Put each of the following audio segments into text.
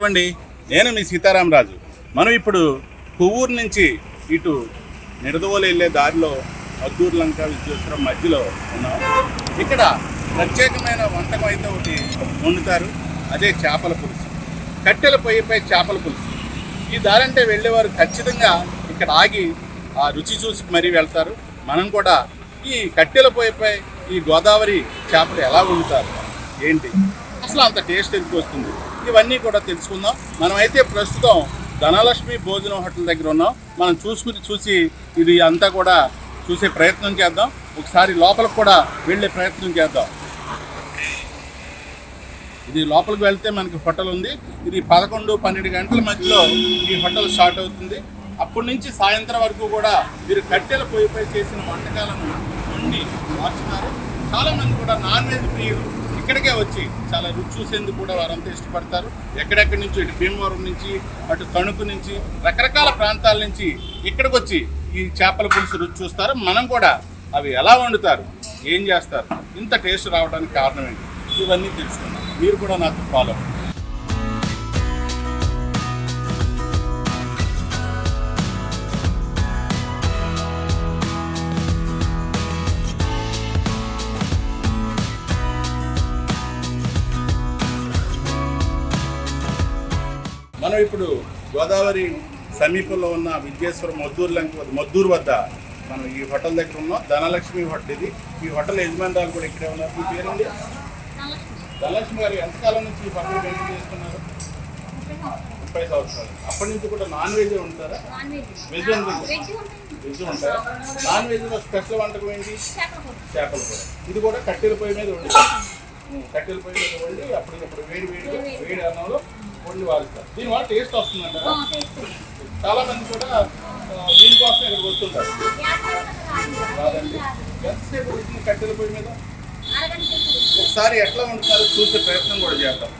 చెప్పండి. నేను మీ సీతారామరాజు. మనం ఇప్పుడు కొవ్వూరు నుంచి ఇటు నిడదవోలు వెళ్ళే దారిలో మద్దూరు లంక విద్యోత్సవం మధ్యలో ఉన్నాం. ఇక్కడ ప్రత్యేకమైన వంటకం అయితే ఒకటి వండుతారు. అదే చేపల పులుసు. కట్టెల పొయ్యిపై చేపల పులుసు. ఈ దారి అంటే వెళ్ళేవారు ఖచ్చితంగా ఇక్కడ ఆగి ఆ రుచి చూసి మరీ వెళ్తారు. మనం కూడా ఈ కట్టెల పొయ్యిపై ఈ గోదావరి చేపలు ఎలా వండుతారు? ఏంటి? అసలు అంత టేస్ట్ ఎందుకు వస్తుంది? ఇవన్నీ కూడా తెలుసుకుందాం. మనం అయితే ప్రస్తుతం ధనలక్ష్మి భోజనం హోటల్ దగ్గర ఉన్నాం. మనం చూసుకుని చూసి ఇది అంతా కూడా చూసే ప్రయత్నం చేద్దాం. ఒకసారి లోపలికి కూడా వెళ్ళే ప్రయత్నం చేద్దాం. ఇది లోపలికి వెళ్తే మనకి హోటల్ ఉంది. ఇది పదకొండు పన్నెండు గంటల మధ్యలో ఈ హోటల్ స్టార్ట్ అవుతుంది. అప్పటి నుంచి సాయంత్రం వరకు కూడా మీరు కట్టెల పొయ్యిపై చేసిన వంటకాలను వండి మార్చున్నారు చాలా మంది కూడా నాన్ వెజ్ ప్రియులు. ఇక్కడికే వచ్చి చాలా రుచి చూసేందుకు కూడా వారంతా ఇష్టపడతారు. ఎక్కడెక్కడి నుంచి? ఇటు భీమవరం నుంచి అటు తణుకు నుంచి రకరకాల ప్రాంతాల నుంచి ఇక్కడికి వచ్చి ఈ చేపల పులుసు రుచి చూస్తారు. మనం కూడా అవి ఎలా వండుతారు? ఏం చేస్తారు? ఇంత టేస్ట్ రావడానికి కారణం ఏంటి? ఇవన్నీ తెలుసుకున్నాం మీరు కూడా నాకు ఫాలో అవ్వండి. ఇప్పుడు గోదావరి సమీపంలో ఉన్న విద్యేశ్వరం మద్దూరు లంక మద్దూరు వద్ద మనం ఈ హోటల్ దగ్గర ఉన్నాం. ధనలక్ష్మి హోటల్ ఇది. ఈ హోటల్ యజమానురాలు కూడా ఇక్కడే ఉన్నారు. మీ పేరండి? ధనలక్ష్మి గారు ఎంతకాలం నుంచి ఈ హోటల్ మెయింటైన్ చేస్తున్నారు? ముప్పై సంవత్సరాలు. అప్పటి నుంచి కూడా నాన్ వెజ్ ఉంటారా? వెజ్ ఉంటుంది వెజ్ ఉంటారా? నాన్ వెజ్లో స్పెషల్ వంటకం ఏంటి? చేపల కూర. ఇది కూడా కట్టెల పొయ్యి మీద వండి కట్టెల పొయ్యి మీద వండి అప్పటికప్పుడు వేడి వేడి వేడి అన్నంలో వండి వారుస్తారు. దీనివల్ల టేస్ట్ వస్తుందంటారా చాలా మంది కూడా దీనికోసం ఇక్కడికి వస్తుంటారు. కాదండి. ఎంతసేపు కట్టెల పొయ్యి మీద? ఒకసారి ఎట్లా వండుతారో చూసే ప్రయత్నం కూడా చేద్దాం.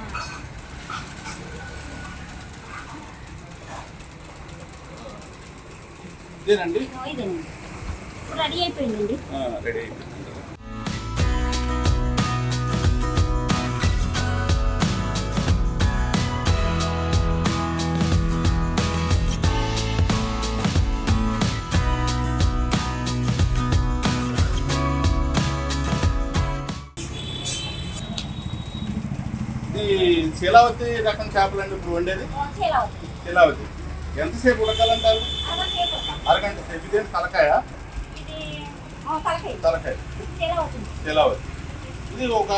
ఇదేనండి? రెడీ అయిపోయిందండి. రెడీ అయిపోయింది. శీలావతి రకం చేపలండి ఇప్పుడు వండేది? శీలావతి. ఎంతసేపు ఉడకాలంటారు? అరగంట సేపు ఇదేంటి తలకాయ? తలకాయ. శీలావతి. ఇది ఒక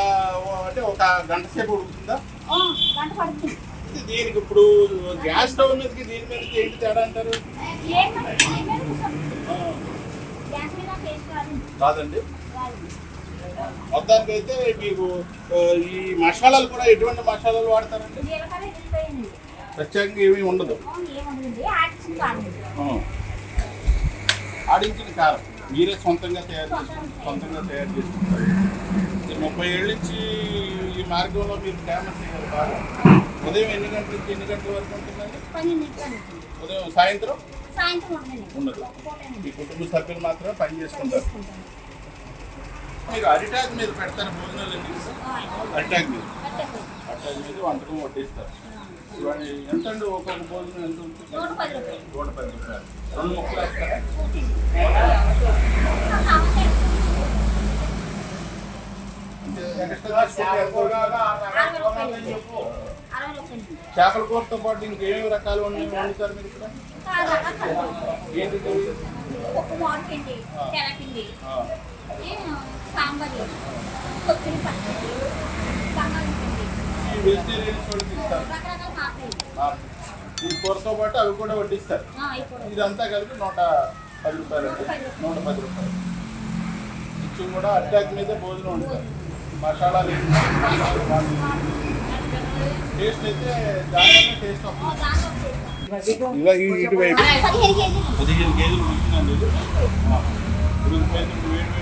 అంటే ఒక గంట సేపు ఉడుకుతుందా? ఇది దీనికి ఇప్పుడు గ్యాస్ స్టవ్ మీదకి దీని మీదకి ఏంటి తేడా అంటారు? కాదండి. మొత్తానికి అయితే మీకు ఈ మసాలాలు కూడా ఎటువంటి మసాలాలు వాడతారండి? ప్రత్యేకంగా ఏమీ ఉండదు. ఆడించిన కారం మీరే సొంతంగా తయారు చేసుకుంటారు సొంతంగా తయారు చేసుకుంటారు. ముప్పై ఏళ్ళ నుంచి ఈ మార్గంలో మీరు ఫేమస్ అయ్యారు బాగా. ఉదయం ఎన్ని గంటల నుంచి ఎన్ని గంటల వరకు ఉంటుందండి? ఉదయం సాయంత్రం? సాయంత్రం ఉండదు. ఉండదు. మీ కుటుంబ సభ్యులు మాత్రమే పని చేసుకుంటారు. మీరు అరిటాక్ మీద పెడతారు భోజనాలు అరిటాక్ మీద. అరిటాక్ మీద వంటకం వడ్డిస్తారు. ఎంత అండి ఒక్కొక్క భోజనం ఎంత ఉంటుంది? నూట పది రూపాయలు. రెండు ముక్కలు వేస్తారా? చేపల కూరతో పాటు ఇంకేమేమి రకాలు ఉన్నాయి వండుతారు మీరు ఇక్కడ? ఏంటి ఇవి? ఉప్పు మామిడిపిండి తెల్లపిండి ఆ, ఏ, సాంబార్ కొత్తిమీర పచ్చడి బంగాళదుంపండి ఈ రకరకాల కూరతో పాటు అవి కూడా వడ్డిస్తారు ఇదంతా కలిపి నూట పది రూపాయలు అండి నూట పది రూపాయలు ఇచ్చి కూడా అటాక్ మీద భోజనం వండుతారు మసాలాలు ఏంటి? టేస్ట్ అయితే దానివల్ల టేస్ట్ వస్తుంది ఇలా ఈ ఇటు వైపు పదిహేను కేజీలు ఉడికిపోయింది వేడి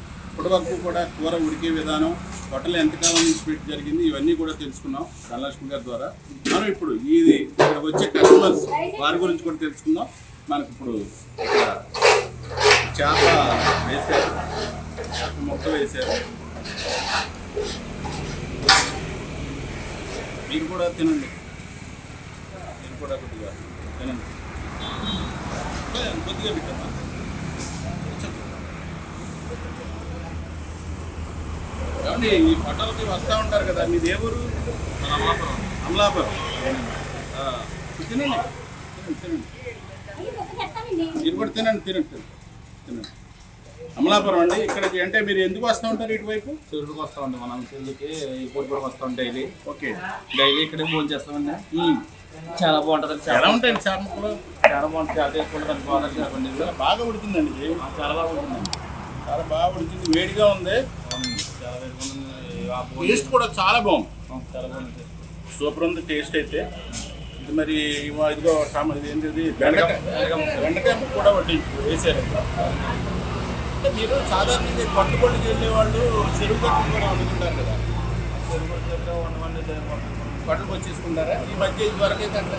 ఇప్పటి వరకు కూడా కూర ఉడికే విధానం హోటల్ ఎంతకాలం నుంచి పెట్టి జరిగింది ఇవన్నీ కూడా తెలుసుకున్నాం ధనలక్ష్మి గారి ద్వారా. మనం ఇప్పుడు ఇది ఇక్కడ వచ్చే కస్టమర్స్ వారి గురించి కూడా తెలుసుకుందాం. మనకి ఇప్పుడు చేప వేశారు. చేప మొక్క వేశారు. మీరు కూడా తినండి. మీరు కూడా కొద్దిగా తినండి. కొద్దిగా పెట్టమ్మా. ఏమండి ఈ హోటల్కి వస్తూ ఉంటారు కదా మీది ఏ ఊరు? అమలాపురం. తినండి తినండి మీరు కూడా తినండి తినండి తినండి. అమలాపురం అండి ఇక్కడికి అంటే మీరు ఎందుకు వస్తూ ఉంటారు ఇటువైపు? చెరువుకి వస్తా ఉంటాం మనం ఈ పూట కూడా వస్తాం డైలీ. ఓకే. డైలీ ఇక్కడే భోజనం చేస్తామండి. చాలా బాగుంటుంది ఎలా చాలా ఉంటాయండి చేప ముక్కలు చాలా బాగుంటుంది చాలా చేసుకుంటారు గోదావరి చేపండి ఇది. బాగా ఉడికిందండి ఇది చాలా బాగా ఉంటుంది చాలా బాగా ఉడికింది వేడిగా ఉంది చాలా వేడిగా ఉంటుంది. ఆ భోజనం- టేస్ట్ కూడా చాలా బాగుంది. సూపర్ ఉంది టేస్ట్ అయితే. ఇది మరి ఇదిగో ఇది ఏంటిది? బెండకాయ. బెండకాయ. కూడా వడ్డించు వేసారు. అంటే మీరు సాధారణంగా పట్టుబడికి వెళ్ళే వాళ్ళు చెరువు కట్టు కూడా వండుకుంటారు కదా. పట్టుకు వచ్చేసుకుంటారా ఈ మధ్య ఇది వరకు అయితే అట్లా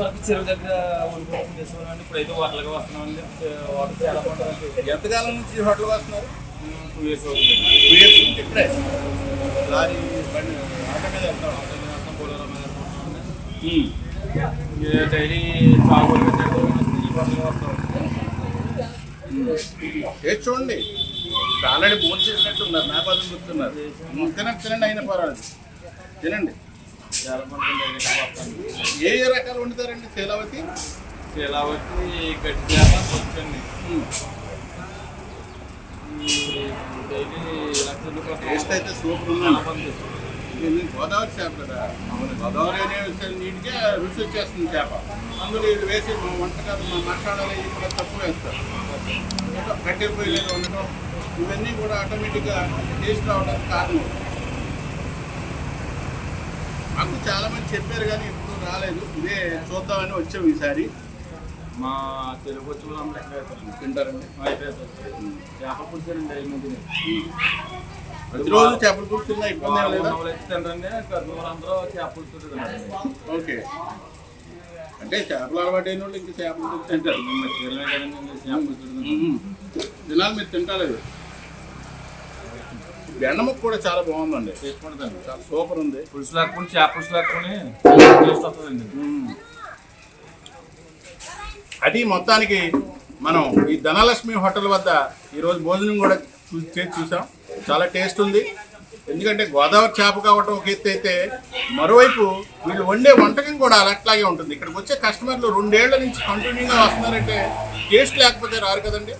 వరకు చెరువు దగ్గర వండుకోవడం ఇప్పుడు అయితే వాటర్గా వస్తున్నామండి వాటర్ చాలా బాగుంటుంది. ఎంతకాలం నుంచి ఈ హోటల్కి వస్తున్నారు? టూ ఇయర్స్ అవుతుంది. టూ ఇయర్స్ నుంచి ఇక్కడే లారీ బండి ఆటో మీద వెళ్తాం. మీద డైలీ ఈ వాటర్గా వస్తాం టేస్ట్ చూడండి. ఆల్రెడీ భోజనం చేసినట్టు ఉన్నారు నా పదం గుర్తున్నారు తినండి తినండి అయినా పర్వాలేదు. తినండి. ఏ ఏ రకాలు వండుతారండి శీలావతి? శీలావతి గట్టి చేప వస్తాం. టేస్ట్ అయితే సూపర్ ఉందండి. ఇది గోదావరి చేప కదా. గోదావరి అనే నీటికే రుచి వచ్చేస్తుంది చేప. అందులో ఇది వేసి మా వంటకాలు మా మసాలాలు ఇవి కూడా తక్కువ వేస్తారు. మీద ఉండటం ఇవన్నీ కూడా ఆటోమేటిక్గా టేస్ట్ రావడానికి కారణం మాకు చాలా మంది చెప్పారు కానీ ఎప్పుడు రాలేదు. ఇదే చూద్దామని వచ్చాం ఈసారి. మా తెలుగు అవుతారండి తింటారండి. అయిపోతుంది చేప పులుసండి ఐదు మంది ప్రతిరోజు చేపల పులుసు తిన్నా ఇబ్బంది కర్నూలు అందరూ చేప పులుసు ఓకే. అంటే చేపలు అలవాటు అయిన వాళ్ళు ఇంకా చేపల తింటారు. దినాలు మీరు తింటలేదు బెండముక్క కూడా చాలా బాగుందండి. చేసుకుంటుందండి చాలా సూపర్ ఉంది. పులుసు లేకపోతే చేప పులుసు లేకపోతే టేస్ట్ వస్తుందండి. అది మొత్తానికి మనం ఈ ధనలక్ష్మి హోటల్ వద్ద ఈరోజు భోజనం కూడా చేసి చూసాం. చాలా టేస్ట్ ఉంది. ఎందుకంటే గోదావరి చేప కావటం ఒక ఎత్తు అయితే మరోవైపు వీళ్ళు వండే వంటకం కూడా అట్లాగే ఉంటుంది. ఇక్కడికి వచ్చే కస్టమర్లు రెండేళ్ళ నుంచి కంటిన్యూగా వస్తున్నారంటే టేస్ట్ లేకపోతే రారు కదండి.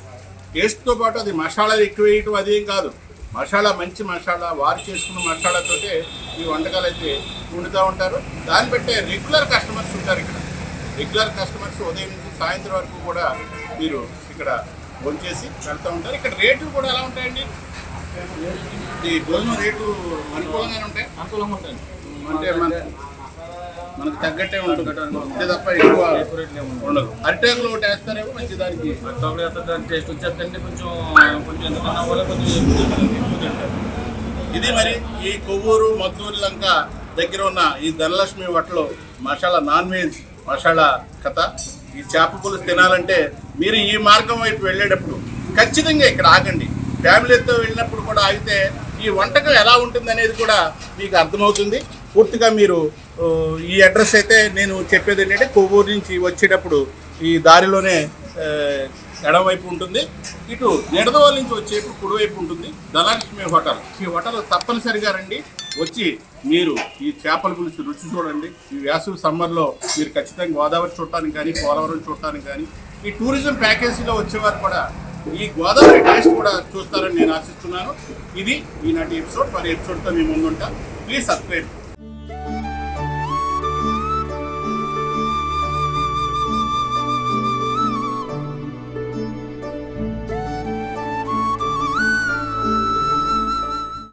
టేస్ట్తో పాటు అది మసాలాలు ఎక్కువ వేయటం అదేం కాదు. మసాలా మంచి మసాలా వారు చేసుకున్న మసాలాతోటే ఈ వంటకాలు అయితే వండుతూ ఉంటారు. దాన్ని బట్టే రెగ్యులర్ కస్టమర్స్ ఉంటారు ఇక్కడ. రెగ్యులర్ కస్టమర్స్ ఉదయం నుంచి సాయంత్రం వరకు కూడా మీరు ఇక్కడ భోంచేసి వెళ్తూ ఉంటారు. ఇక్కడ రేట్లు కూడా ఎలా ఉంటాయండి? ఈ భోజనం రేటు అనుకూలంగానే ఉంటాయి? అనుకూలంగా ఉంటాయండి. అంటే మన మనకు తగ్గట్టే ఉంటుంది. అంతే తప్ప ఎక్కువ. ఉండదు. అరిటాకులు ఒకటి వేస్తారేమో మంచి దానికి దాని టేస్ట్ వచ్చేస్తుందండి కొంచెం కొంచెం ఎందుకన్నా కూడా కొంచెం. ఇది మరి ఈ కొవ్వూరు మద్దూరు లంక దగ్గర ఉన్న ఈ ధనలక్ష్మి హోటల్లో మసాలా నాన్ వెజ్ మసాలా కథ. ఈ చేప పులుసు తినాలంటే మీరు ఈ మార్గం వైపు వెళ్ళేటప్పుడు ఖచ్చితంగా ఇక్కడ ఆగండి. ఫ్యామిలీతో వెళ్ళినప్పుడు కూడా ఆగితే ఈ వంటకం ఎలా ఉంటుంది అనేది కూడా మీకు అర్థమవుతుంది. పూర్తిగా మీరు ఈ అడ్రస్ అయితే నేను చెప్పేది ఏంటంటే కొవ్వూరు నుంచి వచ్చేటప్పుడు ఈ దారిలోనే ఎడమవైపు ఉంటుంది. ఇటు నిడదవోలు నుంచి వచ్చేప్పుడు కుడివైపు ఉంటుంది. ధనలక్ష్మి హోటల్. ఈ హోటల్ తప్పనిసరిగా రండి. వచ్చి మీరు ఈ చేపల పులుసు రుచి చూడండి. ఈ వేసవి సమ్మర్లో మీరు ఖచ్చితంగా గోదావరి చూడటానికి కానీ పోలవరం చూడటానికి కానీ ఈ టూరిజం ప్యాకేజీలో వచ్చేవారు కూడా ఈ గోదావరి టేస్ట్ కూడా చూస్తారని నేను ఆశిస్తున్నాను. ఇది ఈనాటి ఎపిసోడ్. మరి ఎపిసోడ్తో మీ ముందుంటా. Please subscribe.